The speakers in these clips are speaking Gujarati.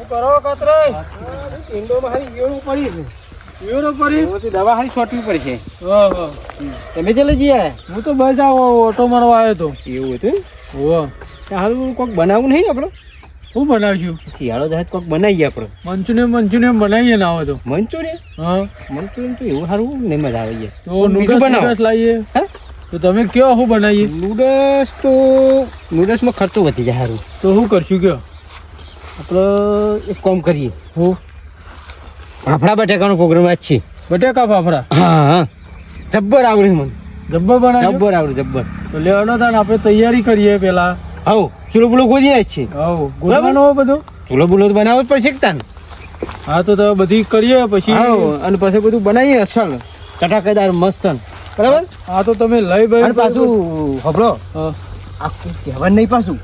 શું કરો કતરાઈ ઇન્ડોમાં હારી ઈયળો પડી છે. ઈયળો પડી એમાંથી દવા હારી છોટવી પડશે. તમે ચાલે જઈએ હું તો બસ આવો ઓટો મારવા આવ્યો તો. એવું હતું ઓહો સારું કોઈક બનાવવું નહીં આપણે? શું બનાવશું? શિયાળો જાય કોઈક બનાવીએ આપણે. મંચુરિયમ મંચુરિયન બનાવીએ ને આવે તો. મંચુરિયન? હા. મંચુરિયન તો એવું સારું નહીં મજા આવે તો નૂડલ્સ લાવીએ. તો તમે કયો શું બનાવીએ? નૂડલ્સ તો નૂડલ્સમાં ખર્ચો વધી જાય સારું. તો શું કરશું કયો? આપણે એક કામ કરીએ. હું ફાફડા બટાકાનો પ્રોગ્રામ આજ છે બટેકા ફાફડા? હા હા. જબ્બર આવડે મને. જબ્બર બનાવ જબ્બર આવડે જબ્બર. તો લેવાનો થાય આપણે તૈયારી કરીએ પેલા હવ ચૂલો બુલો ગોધી જ છે આવો બનાવો બધું? ચૂલો બુલો તો બનાવવો જ પડશે તાન? હા તો તમે બધી કરીએ પછી. આવો અને પછી બધું બનાવીએ અસલ. ટટાકેદાર મસ્ત. બરાબર? હા તો તમે લઈ ભાઈ. પાછું હબળો હા. આખું કહેવાનું નહીં પાછું.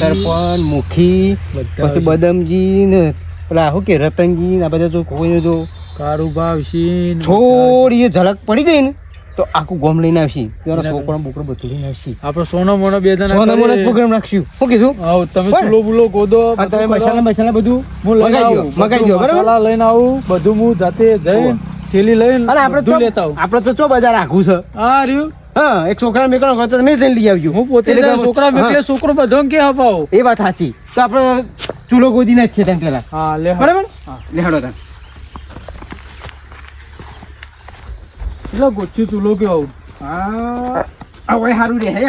સરપંચ મુખી પછી બદમજી ને પેલા શું કે રતનજી ને આ બધા જો કોઈને જો કારુભા વિશીન થોડી ઝલક પડી જાય ને તો આખું ગોમ લઈને આવશી. છોકરો બોકરો બધું લઈને આવશી. આપણે સોનો મોનો બે જણા સોનો મોનો પ્રોગ્રામ રાખશું. શું કીધું? આવો તમે ચૂલો બુલો ગોદો તમે મસાલા મસાલા બધું હું લઈને મગાઈ આવું દો મગાઈ દો બરાબર? લઈને આવું બધું હું જાતે જઈ થેલી લઈને અને આપણે તો લેતા આવું. આપણે તો ચો બજાર રાખવું છે? હા રહ્યું. હા એક છોકરા મેકવાનો હોય તો તમે જઈને લઈ આવજો. હું પોતે કે- છોકરા હા. મેકલે છોકરો બધો કે અપાવો? એ વાત સાચી. તો આપણે ચૂલો ગોદી જ છે તેમ પેલા હા લે બરાબર? હા. લેહાડો તાન એટલે ગોચ્યું ચૂલો કે આવું હા. આ વય હારું રે હે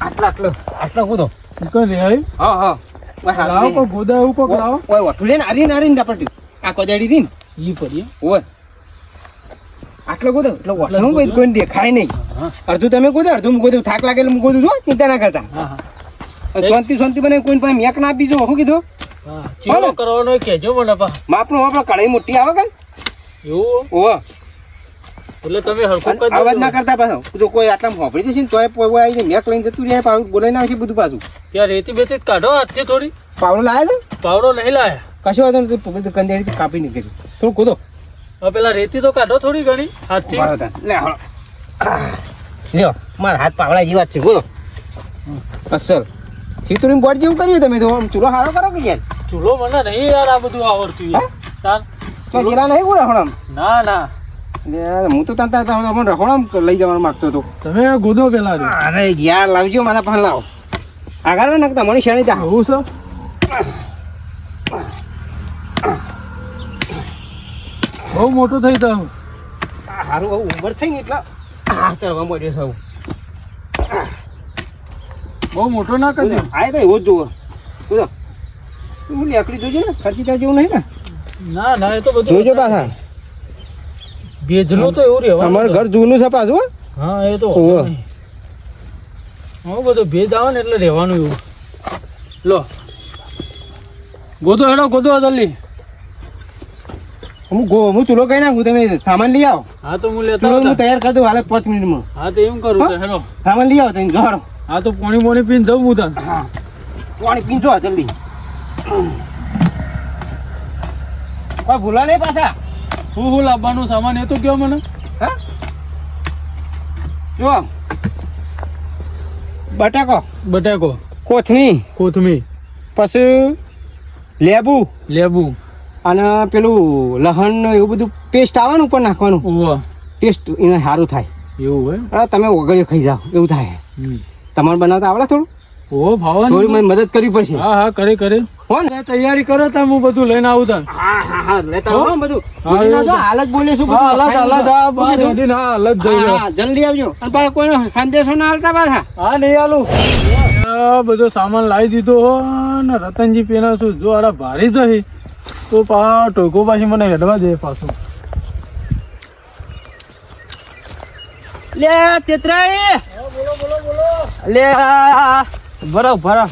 આટલા આટલો આટલો ગોદો કઈ રે? હા? હા હારું લાવો રે. ગોદા એવું કોક લાવો. ઓય ઓઠું લે નારી આરી ને ને આ કોદાડી દી ને. ઈ પડી ઓય. આટલો કૂદો એટલે હું કોઈ કોઈ દેખાય નહીં. અડધું તમે કૂદો અડધું હું દઉં થાક લાગે એટલે હું કૂદું છું ચિંતા ના કરતા. શાંતિ શાંતિ બને કોઈ પાસે મેક ના આપી જો શું કીધું? ચીલો કરવાનો કેજો મને પા માપનું આપણે કઢાઈ મોટી આવે કે? એવું? ઓહ. એટલે તમે હરખું કરી અવાજ ના કરતા પાછો. જો કોઈ આટલા હોભળી જશે ને તોય પોઈ આવીને મેક લઈને જતું રહે પાછું બોલાઈને આવશે બધું પાછું. ત્યાં રેતી બેતી કાઢો હાથથી થોડી. પાવડો લાયા છે? પાવડો નહીં લાયા. કશો વાંધો નથી કંદેરી કાપી નીકળી થોડું કૂદો હવે પેલા રેતી તો કાઢો થોડી ઘણી હાથથી. લ્યો મારા હાથ પાવડા જેવા જ છે બોલો. અસલ ખીચડીનું બોટ જેવું કર્યું તમે તો ચૂલો સારો કરો કે યાર ચૂલો મને નહીં યાર આ બધું આવડતું યાર. તાન તો જીરા નહીં બોલે હમણાં ના ના. હું તો તાર તાર મને રખોડામાં લઈ જવાનું માંગતો હતો. તમે ગોદો પેલા. અરે યાર લાવજો મારા પણ લાવો. આગળ નાખતા મને શેણી તા એવું છે? બહુ મોટું થઈ તો સારું હવે ઉંમર થઈ ને એટલે. આ ચડવા મળ્યો સૌ બહુ મોટો ના કરજો આ તો એવો જ જોવો બોલો હું લેકડી જોજે ને ખર્ચી ત્યાં જેવું નહીં ને? ના ના એ તો બધું જોજો પાછા. ભેજનું તો એવું રહેવાનું અમારું ઘર જૂનું છે પાછું હો. હા એ તો હું બધું ભેજ આવે ને એટલે રહેવાનું એવું. લો. ગોદો હેડો ગોદો જલ્દી. હું ગો હું ચૂલો કઈ નાખું? તમે સામાન લઈ આવો. હા તો હું લેતા હું તૈયાર કરી દઉં હાલ પાંચ મિનિટમાં. હા તો એમ કરું તો સામાન લઈ આવો તમે જોડો હા તો પોણી પોણી પીને જવું હું તને. હા. પાણી જલ્દી. કોઈ ભૂલા નહીં પાછા? હું હું લાવવાનું સામાન એ તો કયો મને? હા? જો. બટાકો. બટાકો. કોથમી કોથમીર. પછી લેબુ. લેબુ. અને પેલું લહણ એવું બધું પેસ્ટ આવે ને ઉપર નાખવાનું. ટેસ્ટ એને સારું થાય. એવું હોય? અરે તમે વગર ખાઈ જાઓ એવું થાય. તમારે બનાવતા આવડે થોડું? ઓ ભાવન. થોડી મને મદદ કરવી પડશે. હા હા કરે કરે. હો ને. તૈયારી કરો તમે હું બધું લઈને આવું તા હા હા હા લેતા આવો બધું. હા, ના એ હાલ જ બોલે શું હા અલગ જાઓ. આ બધી ના અલગ જઈ હા, હા, જલ્દી આવજો. અને પાછો કોઈ સંદેશો ના હાલતા પાછા? હા નહીં આલું. બધો સામાન લાવી દીધો હો ને રતનજી પેના શું જો આડા ભારી જઈ તો પા ટોકો પાછી મને હેડવા દે પાછું લે તેતરાઈ લે ભરો ભરો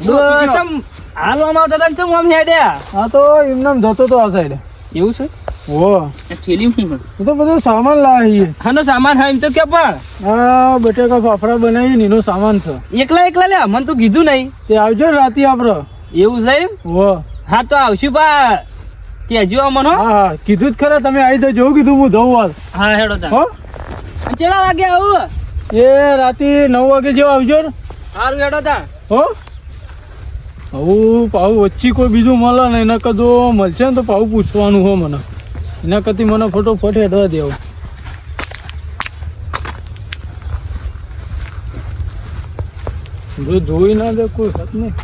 તમ હાલવામાં આવતા તમ આમ હેડે હા તો એમને જતો તો આ સાઈડ એવું છે ઓ થેલી એ તો બધો સામાન લાવી હાનો સામાન હા એમ તો કે પણ હા બટેકા ફાફડા બનાવી નીનો સામાન છે એકલા એકલા લે મને તો કીધું નહીં તે આવજો રાતે આપડે એવું છે? ઓ હા તો આવશું બા. કેજો અમનો હા. કીધું જ ખરા તમે આવી જજો કીધું હું જઉં હાલ. હા હેડો તા. હો? કેટલા વાગે આવું? એ રાતે નવ વાગે જેવો આવજો ને. સારું હેડો તા. હો? આવું પાવું વચ્ચે કોઈ બીજું મળે ને એના કદો મળશે ને તો પાવું પૂછવાનું હો મને. એના કરતી મને ફટોફટ હેડવા દેવું જો જોઈ ના દે કોઈ હાથ નહીં.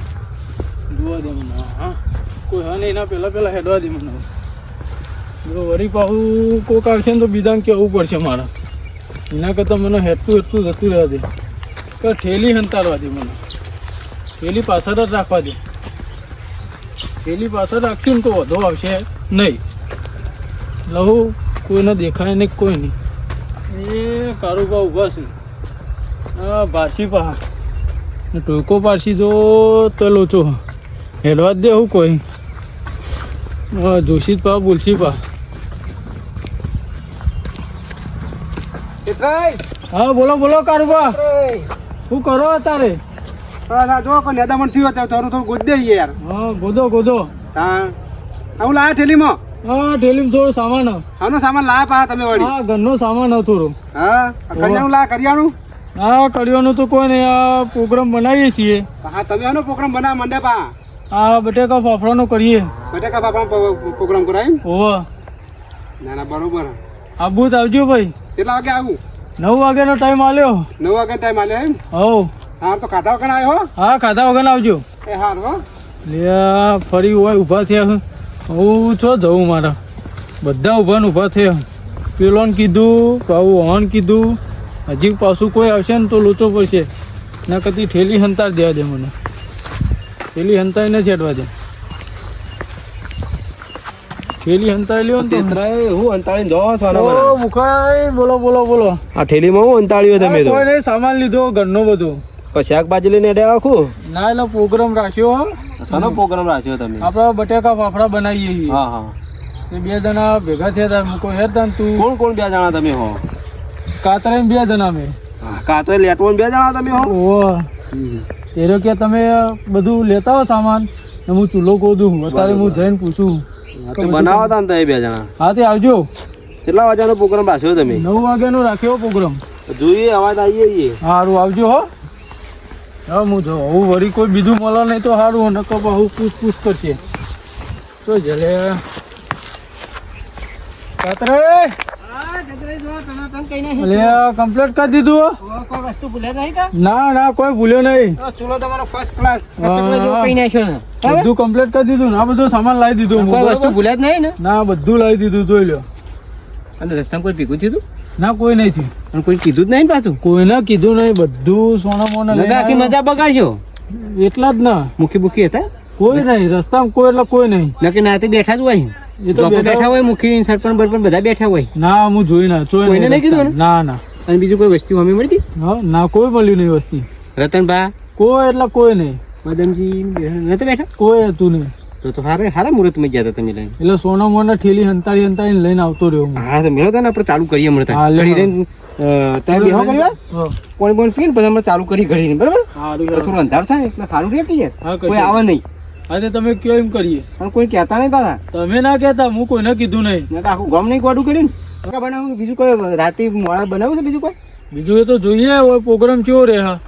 જોવા દે મને હા. કોઈ હા નહીં એના પહેલાં પહેલાં હેડવા દે મને. જો વળી પાછું કોક આવશે ને તો બીજાને કહેવું પડશે મારા. એના કરતાં મને હેઠતું હેઠતું જતું રહેવા દે. કે ઠેલી હંતાડવા દે મને. ઠેલી પાછળ જ રાખવા દે. ઠેલી પાછળ રાખશું ને તો વધો આવશે. નહીં. લહુ કોઈને દેખાય નહીં કોઈ નહીં. એ કારુબા ઊભા છે. પારસી પા ટોકો પારસી જો તો લોચો હેડવા જ દે હું કોઈ. હા જોશી પા બોલશી પા હા બોલો બોલો કારુબા શું કરો અત્યારે જો પણ નેદામણ થયું હતું તારું થોડું ગોદ દે યાર હા ગોદો ગોદો હા હું લાયા ઠેલીમાં હા ઠેલીમાં થોડો સામાન આનો સામાન લાયા પા તમે વળી હા ઘરનો સામાન હતો થોડો હા કરિયાણું લાયા કરિયાણું હા કડિયાનું તો કોઈ નહીં પ્રોગ્રામ બનાવીએ છીએ હા તમે આનો પ્રોગ્રામ બનાવ મંડે પા આ બટેકા ફાફડાનો કરીએ. બટેકા બાપા પ્રોગ્રામ કરાય? ઓવા ના ના બરોબર. આબુ આવજો ભાઈ. કેટલા વાગે આવું? નવ વાગ્યાનો ટાઈમ આલ્યો. નવ વાગે ટાઈમ આલે એમ? હો હા તો ખાધા વગર આવ્યો હો? હા ખાધા વગર આવજો. એ હાર હો. લે ફરી હોય ઊભા થયા હું. છો જવું મારા. બધા ઊભા ને ઊભા થયા. પેલોને કીધું પાવું હોન કીધું હજી પાછું કોઈ આવશે ને તો લોચો પડશે. ના કદી ઠેલી હંતાર દેવા દે મને. ઠેલી હંતાઈને છેડવા દે. ઠેલી હંતાઈ લ્યો ને તો. હું અંતાળી જો ઓ મુખાઈ બોલો બોલો બોલો. આ ઠેલીમાં હું અંતાળ્યો તમે તો. કોઈને સામાન લીધો ઘરનો બધો. પછી શાકભાજી લઈને અડ્યા આખું? ના એટલે પ્રોગ્રામ રાખ્યો હો. શાનો પ્રોગ્રામ રાખ્યો તમે? આપણા બટેકા ફાફડા બનાવીએ હા હા. એ બે જણા ભેગા થયા હતા મૂકો હેર તા તું. કોણ કોણ બે જણા તમે હો? કાતરે બે જણા મેં કાતરે લેટવો બે જણા તમે હો? ઓહો તેરો કે તમે બધું લેતા હો સામાન ને હું ચૂલો ગોદું અત્યારે હું જઈને પૂછું તો બનાવો તા તમે બે જણા. હા તે આવજો. કેટલા વાગ્યાનો પ્રોગ્રામ રાખ્યો તમે? નવ વાગ્યાનો રાખ્યો પ્રોગ્રામ જોઈએ અવાજ આવીએ સારું આવજો હો. હા હું જો હું વળી કોઈ બીજું મળે નહીં તો સારું નકો હું પૂછ પૂછ કરશે. તો જલે. કાતરે! કમ્પ્લીટ કરી દીધું કોઈ વસ્તુ ભૂલે નહીં ના ના કોઈ ભૂલ્યો નહીં. ચૂલો તમારો ફર્સ્ટ ક્લાસ બધું કમ્પ્લીટ કરી દીધું ના. બધું સામાન લાવી દીધું કોઈ વસ્તુ ભૂલે જ નહીં ને? ના બધું લાવી દીધું જોઈ લો અને રસ્તામાં કોઈ ભીગું થયું ના કોઈ નહીં થયું. અને કોઈ કીધું જ નહીં પાછું? કોઈને કીધું નહીં બધું સોના મોના આખી મજા બગાડશો? એટલા જ ના. મુખી બુખી હતા? કોઈ નહીં રસ્તામાં કોઈ એટલે કોઈ નહીં. નકે નાતે બેઠા જ હોય. એ તો બેઠા હોય મુખી સરપંચ બરપંચ બધા બેઠા હોય. ના હું જોઈ ના જોઈ નહીં નહીં કીધું ના ના. અને બીજું કોઈ વસ્તુ અમે મળતી? ના કોઈ મળ્યું નહીં વસ્તી. રતનબા કોઈ એટલે કોઈ નહીં. મદનજી નતા બેઠા? કોઈ હતું નહીં. તો તો હારે હારા મુહૂર્તમાં ગયા હતા તમે લઈને. એટલે સોના મોના ઠેલી હંતાળી હંતાળી લઈને આવતો રહ્યો હું. હા તો મેળો ને આપણે ચાલુ કરીએ મળતા હા, લે. ઘડી તમે બેહો કરી કોણ કોણ પીને પછી ચાલુ કરી ઘડી બરાબર? થોડું અંધારું થાય એટલે સારું રહે યાર. કોઈ આવે નહીં. હા તે તમે કયો એમ કરીએ? પણ કોઈ કહેતા નહીં પાછા. તમે ના કહેતા હું કોઈને કીધું નહીં. આખું ગામ નહીં ગોડું કર્યું ને. બનાવું બીજું કોઈ રાતે મોડા બનાવું છે બીજું કોઈ? બીજું એ તો જોઈએ હોય પ્રોગ્રામ કેવો રહે હા.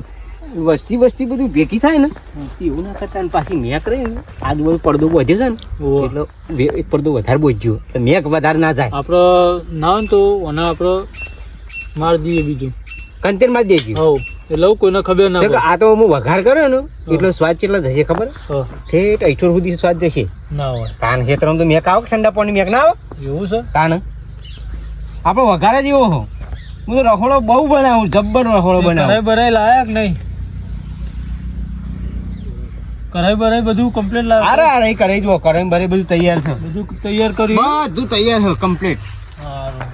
વસ્તી વસ્તી બધું ભેગી થાય ને. એવું ના કરતા પાછી મેક રહી ને. આજુબાજુ પડદો વધે છે ને. એટલે એક પડદો વધારે બોજ્યો એટલે મેક વધારે ના જાય. આપણો ના તો અને આપણો માર દઈએ બીજું. કંતેર માર દેજો. હવ. એટલે હું કોઈને ખબર ના પડે. આ તો હું વઘાર કર્યો ને એટલો સ્વાદ કેટલો જશે ખબર? ઠેઠ અઠોર સુધી સ્વાદ જશે. ના હોય. કાન ખેતરમાં તો મેક આવો ઠંડા પાણી મેક ના આવે? એવું છે? કાન આપણો વઘાર જ એવો હો. હું તો રખોડો બહુ બનાવું જબ્બર રખોડો બનાવું. ભરાય લાયક નહીં? કરાઈ ભરાઈ બધું કમ્પ્લીટ અરે લાવ્યા અરે કરાઈ જો કરે ભરાઈ બધું તૈયાર છે. બધું તૈયાર કર્યું? બધું તૈયાર છે કમ્પ્લીટ સારું.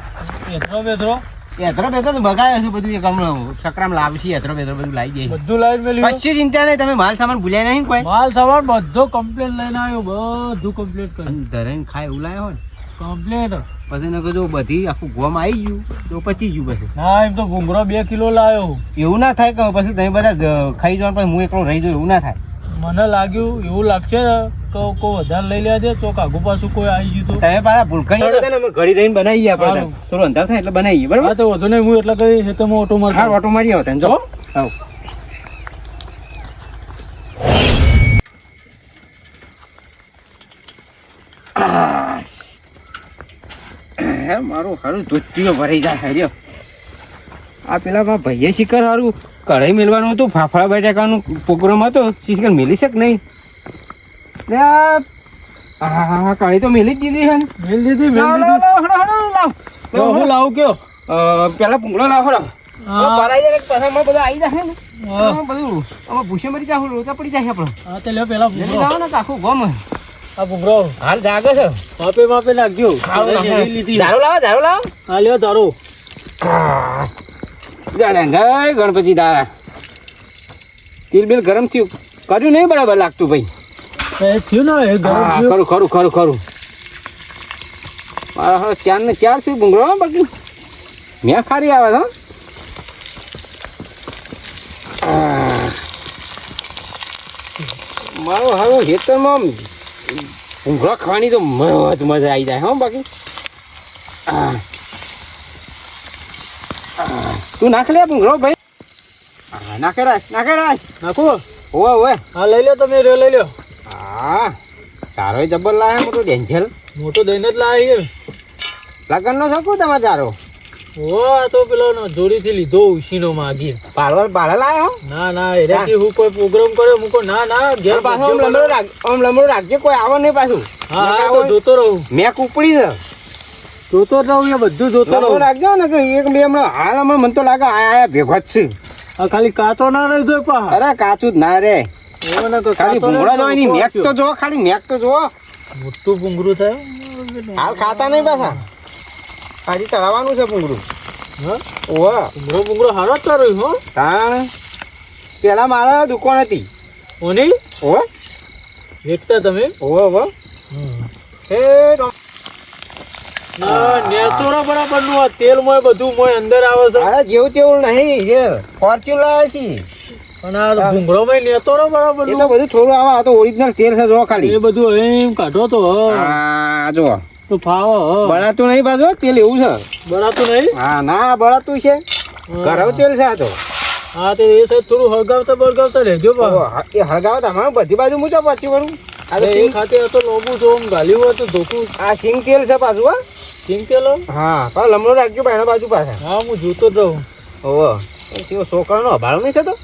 એથરો બેથરો એતરો બેતરો તો બગાડ્યો છે બધું એક હમણાં સકરામ લાવશે એતરો બેતરો બધું લાવી દે બધું લાવી મેલ્યું પછી ચિંતા નહીં તમે માલ સામાન ભૂલ્યા નહીં કોઈ? માલ સામાન બધો કમ્પ્લેટ લઈને આવ્યો બધું કમ્પ્લેટ કર્યું. ધરણ ખાય એવું લાવ્યો હોય? ને કમ્પ્લીટ પછી એને કીધું બધી આખું ગોમ આવી ગયું તો પચી ગયું પછી. હા એમ તો ભૂંગરો બે કિલો લાવ્યો એવું ના થાય કે પછી તમે બધા ખાઈ જવાનું પછી હું એકલો રહી જાઉં એવું ના થાય. મને લાગ્યું એવું લાગશે કે કોઈ વધારે લઈ લેવા દે તો કાગુ પાછું કોઈ આવી ગયું તો. તમે પાછા ભૂલકણી ઘડી રહીને બનાવી ગયા આપણે થોડું અંતર થાય એટલે બનાવી બરાબર? તો વધુ નહીં હું એટલે કહી છે તો હું ઓટો મારી હા ઓટો મારી આવતા જો. આવ મારું સારું ધોતીઓ ભરાઈ જાય હર્યો. આ પેલા મારા ભાઈએ શિખર સારું કઢાઈ મેળવાનું હતું ફાફડા બટાકાનું પ્રોગ્રામ હતો શિખર મેલી શક નહીં. ને હા હા હા કઢાઈ તો મેલી જ દીધી હે. મેલ દીધી મેલ દીધી. હળો, હળો, લાવ. તો હું લાવું કયો? પેલા પૂંગળો લાવ હડો. જાય બધું આવી જાય ને. બધું આમાં ભૂસે મરી જાય લોચા પડી જાય આપણે. હા તે લ્યો પેલા લાવો ને આખું ગમ. આ ભૂંગળો હાલ જાગે છે. માપે માપે નાખજો. લીધી. લાવો ઝાડુ લાવો. હા લ્યો તારો જય ગણપતિ દાદા તેલ બેલ ગરમ થયું. કર્યું નહીં બરાબર લાગતું ભાઈ. થયું ને હા, ખરું ખરું ખરું ખરું. મારા હવે ચાર ને ચાર છે ભૂંગળો બાકી. મેં ખારી આવે છે હો. મારો હવે ખેતરમાં ભૂંગળો ખાવાની તો મજા આવી જાય હો બાકી. આ. તું નાખ લે ભૂંગળો ભાઈ. આ, નાખે રાખ નાખે રાખ. નાખો. હોવે હોવે. હા લઈ લ્યો તમે રહ્યો લઈ લ્યો. હા તારો જબર લાવે મોટો ડેન્જર મોટો દઈને જ લાવી લગન નો શકું તમારે તારો ઓ તો પેલો નો જોડીથી લીધો ઉશીનો માગી પાલવા પાલા લાયો હો? ના ના એનાથી હું કોઈ પ્રોગ્રામ કર્યો મૂકો ના ના ઘેર પાછો આમ લમડો રાખ આમ લમડો રાખજે કોઈ આવે નહીં પાછું. હા તો જોતો રહું. મેં કુપડી છે. જોતો જ રહું એ બધું જોતો રહું. રાખજો ને કે એક બે હમણાં હાલ હમણાં મને તો લાગે આયા આયા ભેગો જ છે. આ ખાલી કાચો ના રહી જોઈ પા. અરે કાચું જ ના રે ખાલી ભૂંગળા રહી જોવાની મેક તો જો ખાલી મેક તો જો મોટું ભૂંગળું થાય હાલ ખાતા નહીં પાછા. હજી ચડાવવાનું છે ભૂંગળું. હા? ઓવા ભૂંગળો ભૂંગળો હારો જ તારો હો. તાણ. પેલા મારા દુકાન હતી. ઓની? ઓ વેચતા તમે? ઓવા ઓવા હે રો- ના નેચોરો બરાબરનું તેલ મોય બધું મોય અંદર આવે છે. અરે જેવું તેવું નહીં જે ફોર્ચ્યુન છે. આ ભૂંગળો નેચોરો બરાબર એ તો બધું થોડું આવે આ તો ઓરિજિનલ તેલ છે જો ખાલી. એ બધું એમ કાઢો તો હ. જો. તો ફાવો બળાતું નહીં બાજુ તેલ એવું છે. બળાતું નહીં? હા ના બળાતું છે. ઘરવ તેલ છે આ તો. હા તો એ સાહેબ થોડું હળગાવતા બળગાવતા રહેજો એ હળગાવતા તમારે બધી બાજુ મૂચો પાછી વળું. આ તો સિંગ ખાતે હતો તો લોબુ જો ગાલ્યું હતું તો ધોકું. આ સિંગ તેલ છે પાછું હા. તેલો હા પણ લમણો રાખજો ભાઈ બાજુ પાસે હા હું જોતો જ રહું. ઓહો. કેવો છોકરાનો અભાળો નહીં થતો?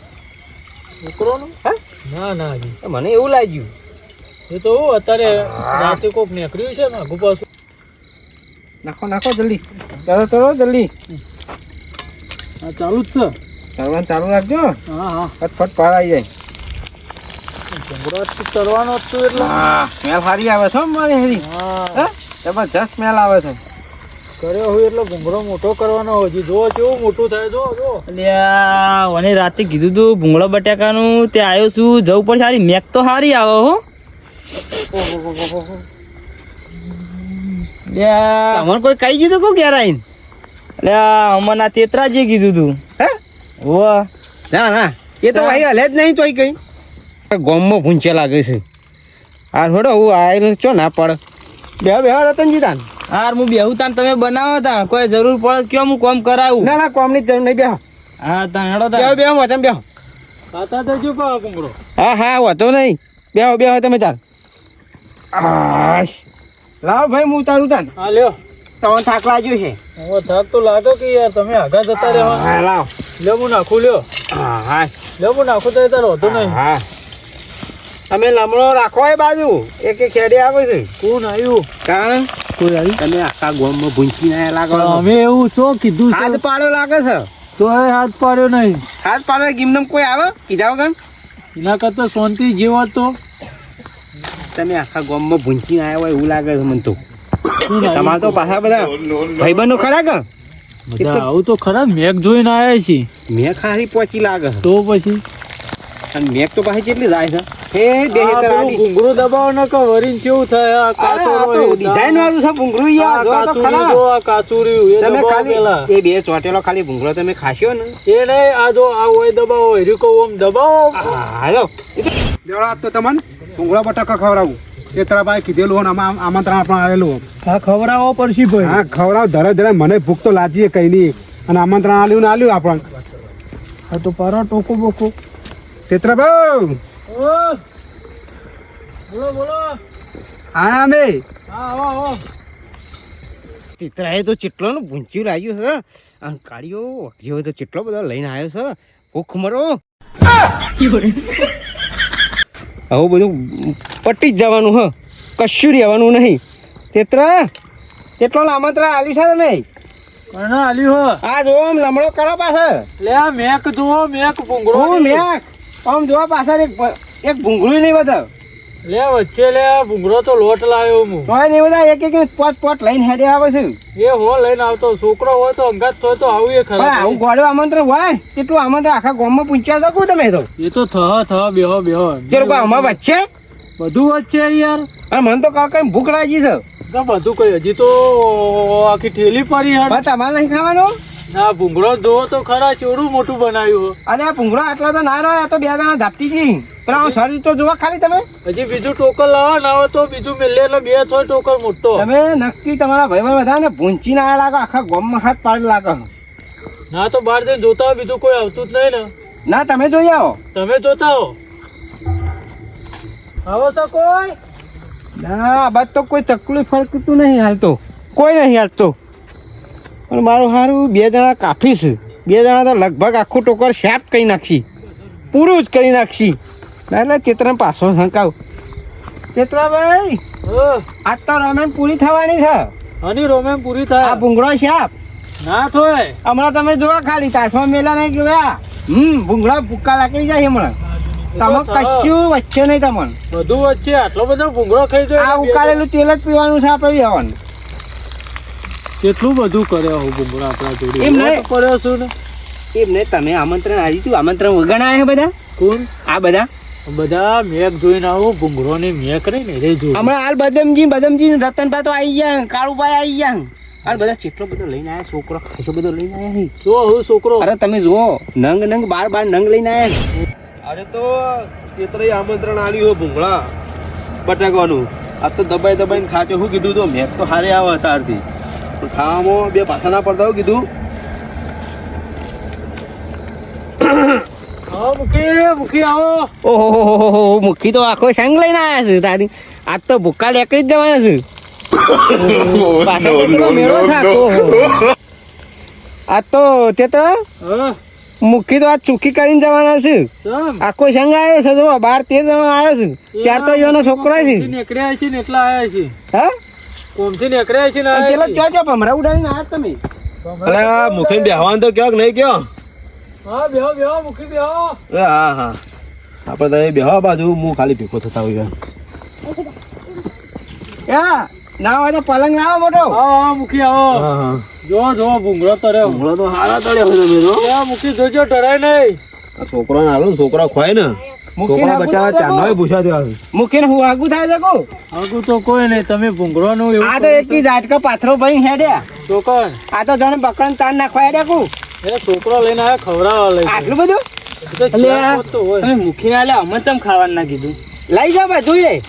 છોકરોનો? હે? ના ના હજી. મને એવું લાગ્યું. એ તો હું અત્યારે રાતે કોક નીકળ્યું છે ને આગુ નાખો નાખો જલ્દી. ચલો ચલો જલ્દી. હા ચાલુ જ છે. ચાલવાનું ચાલુ રાખજો. હા હા. ફટફટ પાર આવી જાય. ચડવાનો એટલે. હા સ્મેલ સારી આવે છે હો મારી હેરી. હા. હા? જબરજસ્ત સ્મેલ આવે છે. કર્યો હોય એટલે ભૂંગળો મોટો કરવાનો હજી જો કેવું મોટું થાય જો જો અલ્યા મને રાતે કીધું તું ભૂંગળા બટાકાનું તે આવ્યો છું જવું પડશે સારી મેક તો સારી આવે હો. તમને કોઈ કહી દીધું કહું ક્યારે આવીને? અલ્યા અમરના તેતરાજીએ કીધું તું. હે? ઓ ના ના. એ તો ભાઈ હલે જ નહીં તોય કઈ. ગોમમાં ભૂંચે લાગે છે. આ થોડો હું આવેલું ચો ના પડ. બે બે રતનજી તાન. હાર હું બેહું તાન તમે બનાવો તા. કોઈ જરૂર પડે તો કયો હું કોમ કરાવું. ના ના કોમની જરૂર નહીં બેહો. હા તા હેડો બેહો તાન. બેહો વચન બેહો. તો જો પા ભૂંગળો હા હા વાતો નહીં. બેહો બેહો તમે તાર. આશ. લાવ ભાઈ હું તારું તાન. હા લ્યો. તમને થાક લાગ્યો છે. ઓ થાક તો લાગો કે યાર તમે આગા જતા રહેવા હા લાવ. લ્યો હું નાખું લ્યો. હા હા. લ્યો હું નાખું તો તાર હોતો નહીં. હા તમે લમણો રાખો એ બાજુ. એક એક ખેડી આવે છે. કોણ આવ્યું? કારણ કોઈ આવી તમે આખા ગોમમાં ભૂંચી ના લાગો અમે એવું છો કીધું હાથ પાડો લાગે છે? તો હાથ પાડ્યો નહીં. હાથ પાડો ગીમનમ કોઈ આવે? કીધા વગર? એના કરતા શાંતિ જેવો તો તમે આખા ગામમાં ભૂંચી આવ્યા હોય એવું લાગે છે મને તો. તમારે તો પાછા બધા ભાઈબંધો ખરા કે? બધા આવું તો ખરા મેઘ જોઈને આવ્યા છીએ. મેઘ ખારી પહોંચી લાગે તો પછી? અને મેઘ તો પાછી કેટલી જાય છે? એ બે હેતર. ઘૂંઘરું દબાવો ને કે વરીને કેવું થાય? આ. ડિઝાઇન વાળું છે આ યાર જો તો ખરા. જો આ કાચું એ તમે ખાલી એ બે ચોટેલો ખાલી ભૂંગળો તમે ખાશ્યો ને. એ નહીં આ જો આ હોય દબાવો હેર્યું કહું આમ દબાવો. હા જો દેવડા તો તમને ભૂંગળા બટાકા ખવડાવું. ચેતરાભાઈ કીધેલું હોય આમાં આમંત્રણ આપણે આવેલું. હા ખવડાવો પડશે ભાઈ. હા ધરે ધરે મને ભૂખ તો લાગીએ કઈ નહીં. અને આમંત્રણ આલ્યું ને આલ્યું આપણને. હા તો પારો ટોકો બોકો. ચેતરાભાઈ! બોલો બોલો હા અમે. હા આવો આવો ચિત્રાએ તો ચેટલોનું ભૂંચ્યું લાગ્યું છે. અને કાળીઓ જેવો તો ચેટલો બધો લઈને આવ્યો છે. ભૂખ મરો. આવું બધું પટી જ જવાનું હ. કશું રહેવાનું નહીં. તેત્રા કેટલો આમંત્રણ આલ્યું છે તમે? કોને આલ્યું હો? આ જો આમ લમડો કરો પાછળ. લે આ મેક જુઓ મેક ભૂંગળો હું મેક? આમ જોવા પાછળ એક એક ભૂંગળું નહીં બધા લે વચ્ચે લે ભૂંગળો તો લોટ લાવ્યો હું. તોય નહીં બધા એક એક પોટ પોટ લઈને હેડે આવે છે. એ હો લઈને આવતો છોકરો હોય તો અંગાત હોય તો આવું એ ખરા આવું ગોળું આમંત્રણ હોય કેટલું આમંત્રણ આખા ગામમાં પૂછ્યા કહું તમે તો. એ તો થ થ બેહો બેહો. તે લોકો આમાં વચ્ચે? બધું વચ્ચે યાર. અને મને તો કા કઈ ભૂખ લાગી છે. તો બધું કઈ હજી તો આખી ઠેલી પડી તમારે નહીં ખાવાનું? ના ભૂંગળો ધો તો ખરા ચોરું મોટું બનાવ્યું. અરે આ ભૂંગળો આટલા તો ના રહ્યો આ તો બે દાણા ધાપતી ગઈ. પણ આવું શરીર તો જોવા ખાલી તમે. હજી બીજું ટોકર લાવો ના હોય તો બીજું મેલે એટલે બે થોય ટોકર મોટો. તમે નક્કી તમારા ભાઈ ભાઈ બધા ને ભૂંચી ના લાગો આખા ગામમાં હાથ પાડી લાગો. ના તો બહાર જઈને જોતા હોય બીજું કોઈ આવતું જ નહીં ને. ના તમે જોઈ આવો. તમે જોતા હો. આવો તો કોઈ. ના આ બાદ તો કોઈ તકલીફ ફરકતું નહીં હાલતો. કોઈ નહીં હાલ તો પણ મારું સારું બે જણા કાફીશ બે જણા તો લગભગ આખું ટોકર શાપ કરી નાખશી. પૂરું જ કરી નાખશી. એટલે ચિત્રને પાછો શંકાવ. ચેતરાભાઈ આજ તો રોમેન પૂરી થવાની છે. હની રોમેન પૂરી આ થાય ભૂંગળો શાપ ના થોય. હમણાં તમે જોવા ખાલી તાસમાં મેલા નહીં ગયા હમ ભૂંગળા ભૂક્કા લાકડી જાય હમણાં. તમે કશું વચ્ચે નહીં તમને. બધું વચ્ચે આટલો બધો ભૂંગળો ખાઈ જાય આ ઉકાળેલું તેલ જ પીવાનું છે આપણે બેવાનું કેટલું બધું કર્યો હું ભૂંગળો આપણા જોડે. એમ નહીં. કર્યો છું ને? એમ નહીં તમે આમંત્રણ આવી તું આમંત્રણ વગણ આવ્યા બધા? કોણ? આ બધા? બધા મેઘ જોઈને આવું ભૂંગળો ની મેઘ રહી ને રે જો. હમણાં હાલ બદમજી બદમજી રતનભાઈ તો આવી ગયા કાળુભાઈ આવી ગયા હાલ બધા ચેટલો બધો લઈને આવ્યા છોકરો ખાસો બધો લઈને આવ્યા જો હું છોકરો. અરે તમે જુઓ નંગ નંગ બાર બાર નંગ લઈને આવ્યા. આજે તો તેતરે આમંત્રણ આલ્યું હો ભૂંગળા બટાકવાનું આ તો દબાઈ દબાઈને ખાચે શું કીધું તો મેઘ તો હારે આવે હતા ખાવામાં બે પાછા ના પડતા હું કીધું. ઓહો મુખી તો આખો સંગ લઈને આવ્યા છે તારી. આજ તો ભૂક્કા લેકડી જ જવાના છે. આજ તો તે તો હા. મુખી તો આજ ચૂકી કરીને જવાના છે. આખો સંગ આવ્યો છે બાર તેર જણા આવ્યો છે. ચાર તો એનો છોકરો છે. નીકળ્યા છે ને એટલા આયા છે. હા? કોમથી નીકળ્યા છે ને પેલા ક્યાં ક્યાં ભમરા ઉડાડીને આવ્યા તમે? અરે મુખે બેહવાન તો ક્યાંક નહીં કયો? હા બેહો બેહો મૂકી બેહો. હા હા. આપણે તમે બેહો બાજુ હું ખાલી ભેગો થતા હોય યા ના હોય તો પલંગ લાવો મોટો. હા હા મુખી આવો. હા હા. જો જો ભૂંગળો તો રહ્યો ભૂંગળા તો હારા તળે હોય તમે તો મુખી મૂકી જોજો ડરાય નહીં. આ છોકરાને હાલો ને છોકરા ખોય ને. છોકરા. મૂકીને હું આગું થાય છે કહું આગું તો કોઈ નહીં તમે ભૂંગળોનું એવું આ તો એક ઝાટકો પાથરો ભાઈ હેડ્યા. છોકર આ તો જાણે બકરણ તાર નાખવા હેડ્યા કુ? એ છોકરો લઈને આવ્યા ખવડાવવા લઈ આટલું બધું? તમે મૂકીને આલે અમે ચમ ખાવાનું ના કીધું? લઈ જાઓ બધું એ.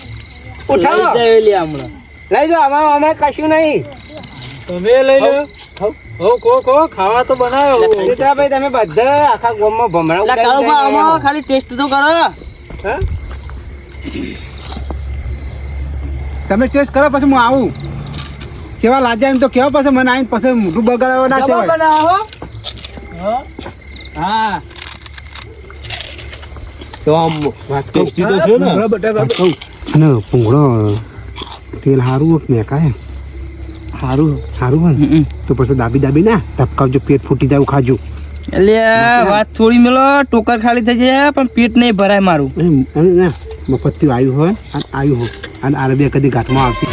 ઉઠાવો. લઈ જાય હમણાં. લઈ જાઓ અમારું અમે કશું નહીં. તમે લઈ લો કો કો ખાવા તો બનાવ્યો ભાઈ તમે બધા આખા ગામમાં ભમરા ખાલી ટેસ્ટ તો કરો. હા? તમે ટેસ્ટ કરો પછી હું આવું. કેવા લાજા એમ તો કેવા પછી મને આવીને પછી મોઢું બગાડવા ના કહેવાય. હા. હા? તો આમ ટેસ્ટી તો છે ને. અને ભૂંગળો તેલ સારું મેકાય સારું સારું હોય તો પછી દાબી દાબી ના ધપકાવજો પેટ ફૂટી જાય ખાજો. એટલે વાત થોડી મેલો ટોકર ખાલી થઈ જાય પણ પેટ નહીં ભરાય મારું. મફતથી આવ્યું હોય અને આવ્યું હોય. અને આરબી કદી ઘાટમાં આવશે.